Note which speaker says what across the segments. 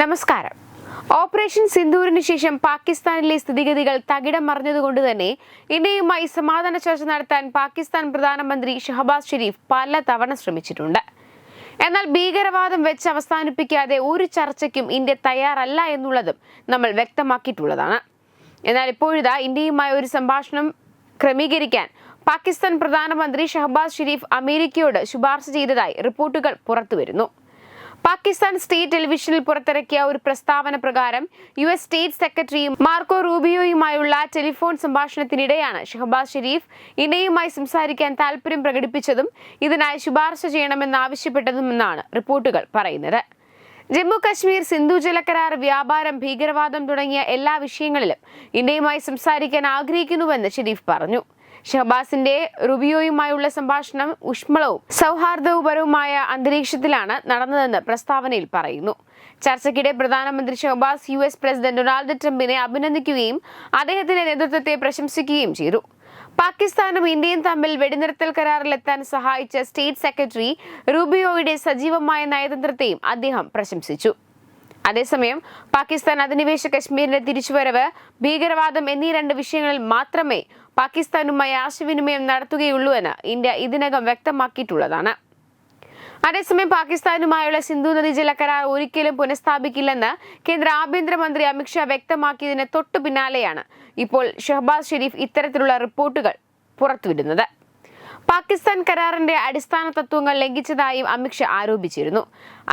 Speaker 1: നമസ്കാരം. ഓപ്പറേഷൻ സിന്ദൂരിന് ശേഷം പാകിസ്ഥാനിലെ സ്ഥിതിഗതികൾ തകിടം മറിഞ്ഞതുകൊണ്ട് തന്നെ ഇന്ത്യയുമായി സമാധാന ചർച്ച നടത്താൻ പാകിസ്ഥാൻ പ്രധാനമന്ത്രി ഷഹബാസ് ഷെരീഫ് പല തവണ ശ്രമിച്ചിട്ടുണ്ട്. എന്നാൽ ഭീകരവാദം വെച്ച് അവസാനിപ്പിക്കാതെ ഒരു ചർച്ചയ്ക്കും ഇന്ത്യ തയ്യാറല്ല എന്നുള്ളതും നമ്മൾ വ്യക്തമാക്കിയിട്ടുള്ളതാണ്. എന്നാൽ ഇപ്പോഴിതാ ഇന്ത്യയുമായി ഒരു സംഭാഷണം ക്രമീകരിക്കാൻ പാകിസ്ഥാൻ പ്രധാനമന്ത്രി ഷഹബാസ് ഷെരീഫ് അമേരിക്കയോട് ശുപാർശ ചെയ്തതായി റിപ്പോർട്ടുകൾ പുറത്തുവരുന്നു. പാകിസ്ഥാൻ സ്റ്റേറ്റ് ടെലിവിഷനിൽ പുറത്തിറക്കിയ ഒരു പ്രസ്താവന പ്രകാരം യു എസ് സ്റ്റേറ്റ് സെക്രട്ടറിയും മാർക്കോ റൂബിയോയുമായുള്ള ടെലിഫോൺ സംഭാഷണത്തിനിടെയാണ് ഷഹബാസ് ഷെരീഫ് ഇന്ത്യയുമായി സംസാരിക്കാൻ താൽപര്യം പ്രകടിപ്പിച്ചതും ഇതിനായി ശുപാർശ ചെയ്യണമെന്നാവശ്യപ്പെട്ടതുമെന്നാണ് റിപ്പോർട്ടുകൾ പറയുന്നത്. ജമ്മു കശ്മീർ സിന്ധു ജലക്കരാർ വ്യാപാരം ഭീകരവാദം തുടങ്ങിയ എല്ലാ വിഷയങ്ങളിലും ഇന്ത്യയുമായി സംസാരിക്കാൻ ആഗ്രഹിക്കുന്നുവെന്ന് ഷെരീഫ് പറഞ്ഞു. ഷഹബാസിന്റെ റുബിയോയുമായുള്ള സംഭാഷണം ഊഷ്മളവും സൗഹാർദ്ദപരവുമായ അന്തരീക്ഷത്തിലാണ് നടന്നതെന്ന് പ്രസ്താവനയിൽ പറയുന്നു. ചർച്ചയ്ക്കിടെ പ്രധാനമന്ത്രി Shehbaz U S president Donald ട്രംപിനെ അഭിനന്ദിക്കുകയും അദ്ദേഹത്തിന്റെ നേതൃത്വത്തെ പ്രശംസിക്കുകയും ചെയ്തു. പാകിസ്ഥാനും ഇന്ത്യയും തമ്മിൽ വെടിനിർത്തൽ കരാറിലെത്താൻ സഹായിച്ച സ്റ്റേറ്റ് സെക്രട്ടറി റൂബിയോയുടെ സജീവമായ നയതന്ത്രത്തെയും അദ്ദേഹം പ്രശംസിച്ചു. അതേസമയം പാകിസ്ഥാൻ അധിനിവേശ കശ്മീരിന്റെ തിരിച്ചുവരവ് ഭീകരവാദം എന്നീ രണ്ട് വിഷയങ്ങളിൽ മാത്രമേ പാകിസ്ഥാനുമായി ആശയവിനിമയം നടത്തുകയുള്ളൂ എന്ന് ഇന്ത്യ ഇതിനകം വ്യക്തമാക്കിയിട്ടുള്ളതാണ്. അതേസമയം പാകിസ്ഥാനുമായുള്ള സിന്ധു നദി ജല കരാർ ഒരിക്കലും പുനഃസ്ഥാപിക്കില്ലെന്ന് കേന്ദ്ര ആഭ്യന്തരമന്ത്രി അമിത്ഷാ വ്യക്തമാക്കിയതിന് തൊട്ടു പിന്നാലെയാണ് ഇപ്പോൾ ഷഹബാസ് ഷെരീഫ് ഇത്തരത്തിലുള്ള റിപ്പോർട്ടുകൾ പുറത്തുവിടുന്നത്. പാകിസ്ഥാൻ കരാറിന്റെ അടിസ്ഥാന തത്വങ്ങൾ ലംഘിച്ചതായും അമിത്ഷാ ആരോപിച്ചിരുന്നു.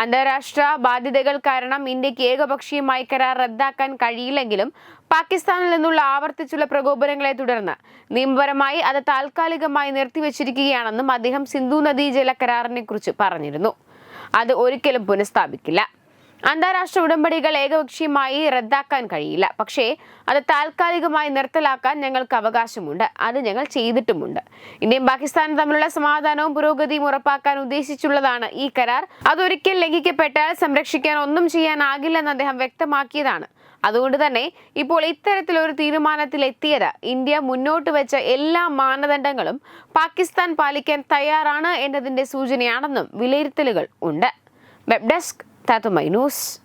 Speaker 1: അന്താരാഷ്ട്ര ബാധ്യതകൾ കാരണം ഇന്ത്യയ്ക്ക് ഏകപക്ഷീയമായി കരാർ റദ്ദാക്കാൻ കഴിയില്ലെങ്കിലും പാകിസ്ഥാനിൽ നിന്നുള്ള ആവർത്തിച്ചുള്ള പ്രകോപനങ്ങളെ തുടർന്ന് നിയമപരമായി അത് താൽക്കാലികമായി നിർത്തിവച്ചിരിക്കുകയാണെന്നും അദ്ദേഹം സിന്ധു നദീ ജല കരാറിനെ കുറിച്ച് പറഞ്ഞിരുന്നു. അത് ഒരിക്കലും പുനഃസ്ഥാപിക്കില്ല. അന്താരാഷ്ട്ര ഉടമ്പടികൾ ഏകപക്ഷീയമായി റദ്ദാക്കാൻ കഴിയില്ല. പക്ഷേ അത് താൽക്കാലികമായി നിർത്തലാക്കാൻ ഞങ്ങൾക്ക് അവകാശമുണ്ട്. അത് ഞങ്ങൾ ചെയ്തിട്ടുമുണ്ട്. ഇന്ത്യയും പാകിസ്ഥാനും തമ്മിലുള്ള സമാധാനവും പുരോഗതിയും ഉറപ്പാക്കാൻ ഉദ്ദേശിച്ചുള്ളതാണ് ഈ കരാർ. അതൊരിക്കൽ ലംഘിക്കപ്പെട്ടാൽ സംരക്ഷിക്കാൻ ഒന്നും ചെയ്യാനാകില്ലെന്ന് അദ്ദേഹം വ്യക്തമാക്കിയതാണ്. അതുകൊണ്ട് തന്നെ ഇപ്പോൾ ഇത്തരത്തിലൊരു തീരുമാനത്തിലെത്തിയത് ഇന്ത്യ മുന്നോട്ട് വെച്ച എല്ലാ മാനദണ്ഡങ്ങളും പാകിസ്ഥാൻ പാലിക്കാൻ തയ്യാറാണ് എന്നതിന്റെ സൂചനയാണെന്നും വിലയിരുത്തലുകൾ ഉണ്ട്. Web desk Tato Maynus,